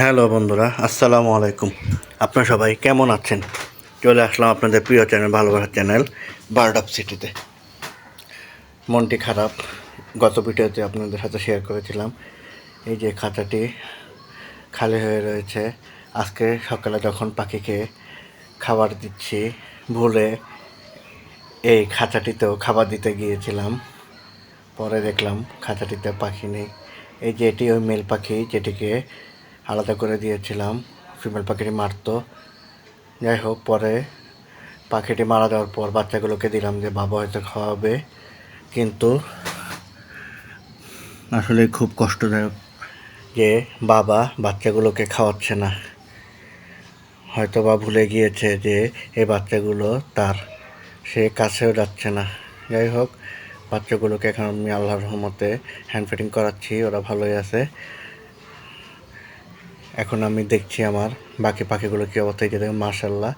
Hello বন্ধুরা, আসসালামু আলাইকুম। আপনারা সবাই কেমন আছেন? চলে আসলাম আপনাদের প্রিয় চ্যানেল, ভালোবাসার চ্যানেল বার্ড অফ সিটিতে মনটি খারাপ, গত ভিডিওতে আপনাদের সাথে শেয়ার করেছিলাম। এই যে খাঁচাটি খালি হয়ে রয়েছে, আজকে সকালে যখন পাখিকে খাবার দিচ্ছি ভুলে এই খাঁচাটিতেও খাবার দিতে গিয়েছিলাম, পরে দেখলাম খাঁচাটিতে পাখি নেই। এই যে এটি ওই মেল পাখি, যেটিকে আলাদা করে দিয়েছিলাম। ফিমেল পাখিটি মারতো। যাই হোক, পরে পাখিটি মারা যাওয়ার পর বাচ্চাগুলোকে দিলাম যে, বাবা হয়তো খাওয়াবে। কিন্তু আসলে খুব কষ্টদায়ক যে, বাবা বাচ্চাগুলোকে খাওয়াচ্ছে না। হয়তো বা ভুলে গিয়েছে যে এই বাচ্চাগুলো তার, সে কাছেও যাচ্ছে না। যাই হোক, বাচ্চাগুলোকে এখন আমি আল্লাহর রহমতে হ্যান্ড ফিটিং করাচ্ছি, ওরা ভালোই আছে। এখন আমি দেখছি আমার বাকি পাখিগুলো কী অবস্থা, এই যে দেখুন মার্শাল্লাহ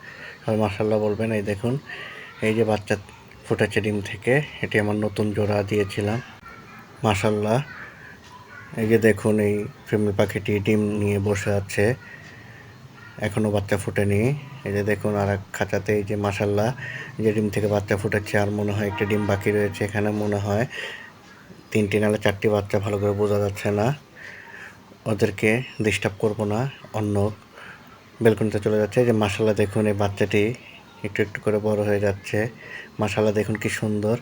মার্শাল্লাহ বলবেন, এই দেখুন, এই যে বাচ্চা ফুটেছে ডিম থেকে, এটি আমার নতুন জোড়া দিয়েছিলাম। মার্শাল্লাহ এই যে দেখুন, এই ফিমেল পাখিটি ডিম নিয়ে বসে আছে। এখনও বাচ্চা ফুটেনি। এই যে দেখুন, আর এক খাঁচাতে, এই যে মাসাল্লাহ যে ডিম থেকে বাচ্চা ফুটেছে আর মনে হয় একটা ডিম বাকি রয়েছে, এখানে মনে হয় তিনটি নালে চারটি বাচ্চা, ভালো করে বোঝা যাচ্ছে না। ওদেরকে ডিস্টার্ব করব না। অন্য বেলকনিতে চলে যাচ্ছে। যে মাসাল্লাহ দেখুন এই বাচ্চাটি একটু একটু করে বড় হয়ে যাচ্ছে। মাসাল্লাহ দেখুন কি সুন্দর।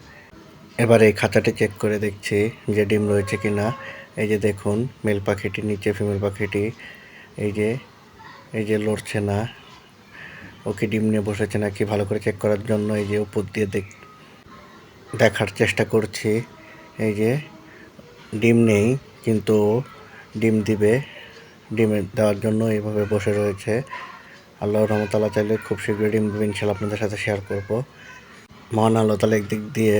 এবার এই খাঁচাটি চেক করে দেখছি যে ডিম রয়েছে কি না এই যে দেখুন মেল পাখিটি নিচে ফিমেল পাখিটি এই যে এই যে লড়ছে না। ওকে ডিম নিয়ে বসেছে নাকি ভালো করে চেক করার জন্য এই যে উপর দিয়ে দেখ, দেখার চেষ্টা করছি। এই যে ডিম নেই, কিন্তু ডিম দিবে। ডিমে দেওয়ার জন্য এইভাবে বসে রয়েছে। আল্লাহ রহমতাল্লাহ চাইলে খুব শীঘ্রই ডিম দেবে ইনশাল্লাহ আপনাদের সাথে শেয়ার করব। মহান আল্লাহ তালা একদিক দিয়ে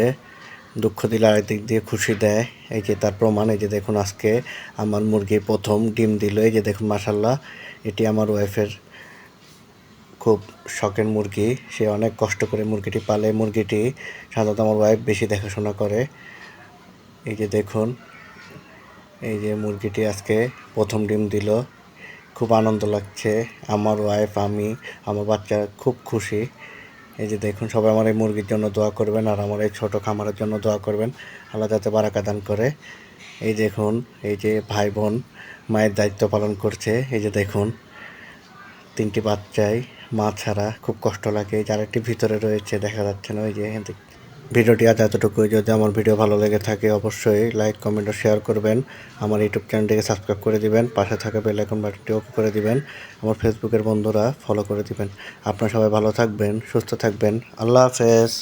দুঃখ দিলে আরেক দিক দিয়ে খুশি দেয়। এই যে তার প্রমাণ, এই যে দেখুন আজকে আমার মুরগি প্রথম ডিম দিল। এই যে দেখুন মাসাল্লাহ এটি আমার ওয়াইফের খুব শখের মুরগি। সে অনেক কষ্ট করে মুরগিটি পালে। মুরগিটি সাধারণত আমার ওয়াইফ বেশি দেখাশোনা করে। এই যে দেখুন এই যে মুরগিটি আজকে প্রথম ডিম দিল। খুব আনন্দ লাগছে। আমার ওয়াইফ আমি, আমার বাচ্চা খুব খুশি। এই যে দেখুন, সবাই আমার এই মুরগির জন্য দোয়া করবেন আর আমার এই ছোটো খামারের জন্য দোয়া করবেন। আল্লাহ যাতে বারাকা দান করে। এই দেখুন, এই যে ভাই বোন মায়ের দায়িত্ব পালন করছে। এই যে দেখুন, তিনটি বাচ্চাই, মা ছাড়া খুব কষ্ট লাগে। যার একটি ভিতরে রয়েছে, দেখা যাচ্ছে না। ওই যে ভিডিওটি আজ এতটুকুই। যদি আমার ভিডিও ভালো লেগে থাকে, অবশ্যই লাইক, কমেন্ট ও শেয়ার করবেন। আমার ইউটিউব চ্যানেলটিকে সাবস্ক্রাইব করে দিবেন। পাশে থাকা বেল আইকন বাটনটি অফ করে দিবেন। আমার ফেসবুকের বন্ধুরা ফলো করে দিবেন। আপনারা সবাই ভালো থাকবেন, সুস্থ থাকবেন। আল্লাহ হাফেজ।